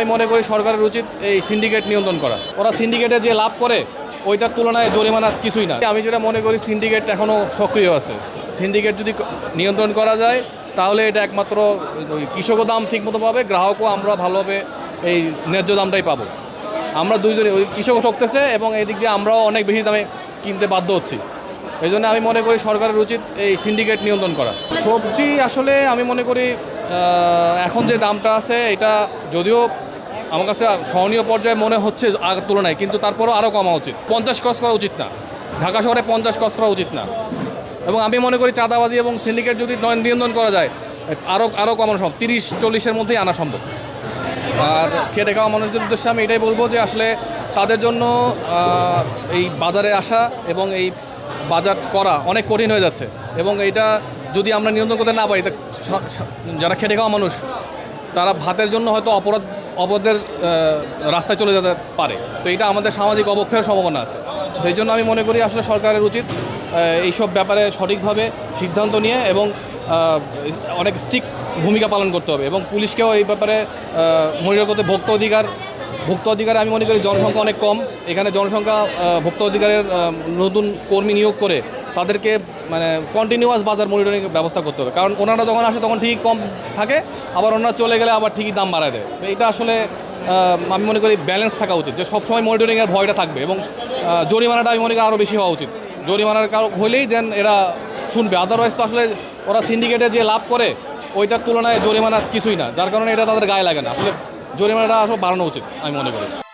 আমি মনে করি সরকারের উচিত এই সিন্ডিকেট নিয়ন্ত্রণ করা। ওরা সিন্ডিকেটে যে লাভ করে, ওইটার তুলনায় জরিমানা কিছুই না। আমি যেটা মনে করি সিন্ডিকেট এখনও সক্রিয় আছে। সিন্ডিকেট যদি নিয়ন্ত্রণ করা যায়, তাহলে এটা একমাত্র কৃষকও দাম ঠিকমতো পাবে, গ্রাহকও আমরা ভালোভাবে এই ন্যায্য দামটাই পাবো। আমরা দুইজনে ওই কৃষকও ঠকতেছে এবং এই দিক দিয়ে আমরাও অনেক বেশি দামে কিনতে বাধ্য হচ্ছি। এই জন্য আমি মনে করি সরকারের উচিত এই সিন্ডিকেট নিয়ন্ত্রণ করা। সবজি আসলে আমি মনে করি এখন যে দামটা আছে, এটা যদিও আমার কাছে সহনীয় পর্যায়ে মনে হচ্ছে আগের তুলনায়, কিন্তু তারপরও আরও কমা উচিত। পঞ্চাশ ক্রস করা উচিত না। ঢাকা শহরে পঞ্চাশ ক্রস করা উচিত না। এবং আমি মনে করি চাঁদাবাজি এবং সিন্ডিকেট যদি নয়- নিয়ন্ত্রণ করা যায়, আরও আরও কমানো সম্ভব। তিরিশ, চল্লিশের মধ্যেই আনা সম্ভব। আর খেটে খাওয়া মানুষদের উদ্দেশ্যে আমি এটাই বলব যে আসলে তাদের জন্য এই বাজারে আসা এবং এই বাজার করা অনেক কঠিন হয়ে যাচ্ছে। এবং এইটা যদি আমরা নিয়ন্ত্রণ করতে না পারি যারা খেটে খাওয়া মানুষ, তারা ভাতের জন্য হয়তো অপরাধ আহ, রাস্তায় চলে যেতে পারে। তো এটা আমাদের সামাজিক অবক্ষয়ের সম্ভাবনা আছে। সেই জন্য আমি মনে করি আসলে সরকারের উচিত এইসব ব্যাপারে সঠিকভাবে সিদ্ধান্ত নিয়ে এবং অনেক স্ট্রিক্ট ভূমিকা পালন করতে হবে এবং পুলিশকেও এই ব্যাপারে মহিলাগত ভোক্ত অধিকার ভোক্তা অধিকারে আমি মনে করি জনসংখ্যা অনেক কম। এখানে জনসংখ্যা ভোক্তা অধিকারের নতুন কর্মী নিয়োগ করে তাদেরকে মানে কন্টিনিউয়াস বাজার মনিটরিং ব্যবস্থা করতে হবে। কারণ ওনারা যখন আসে তখন ঠিকই কম থাকে, আবার ওনারা চলে গেলে আবার ঠিকই দাম বাড়ায় দেয়। তো এটা আসলে আমি মনে করি ব্যালেন্স থাকা উচিত, যে সবসময় মনিটরিংয়ের ভয়টা থাকবে এবং জরিমানাটা আমি মনে করি আরও বেশি হওয়া উচিত। জরিমানার কারও হলেই দেন এরা শুনবে। আদারওয়াইজ তো আসলে ওরা সিন্ডিকেটে যে লাভ করে, ওইটার তুলনায় জরিমানা কিছুই না, যার কারণে এটা তাদের গায়ে লাগে না। আসলে জরিমানাটা আসলে বাড়ানো উচিত আমি মনে করি।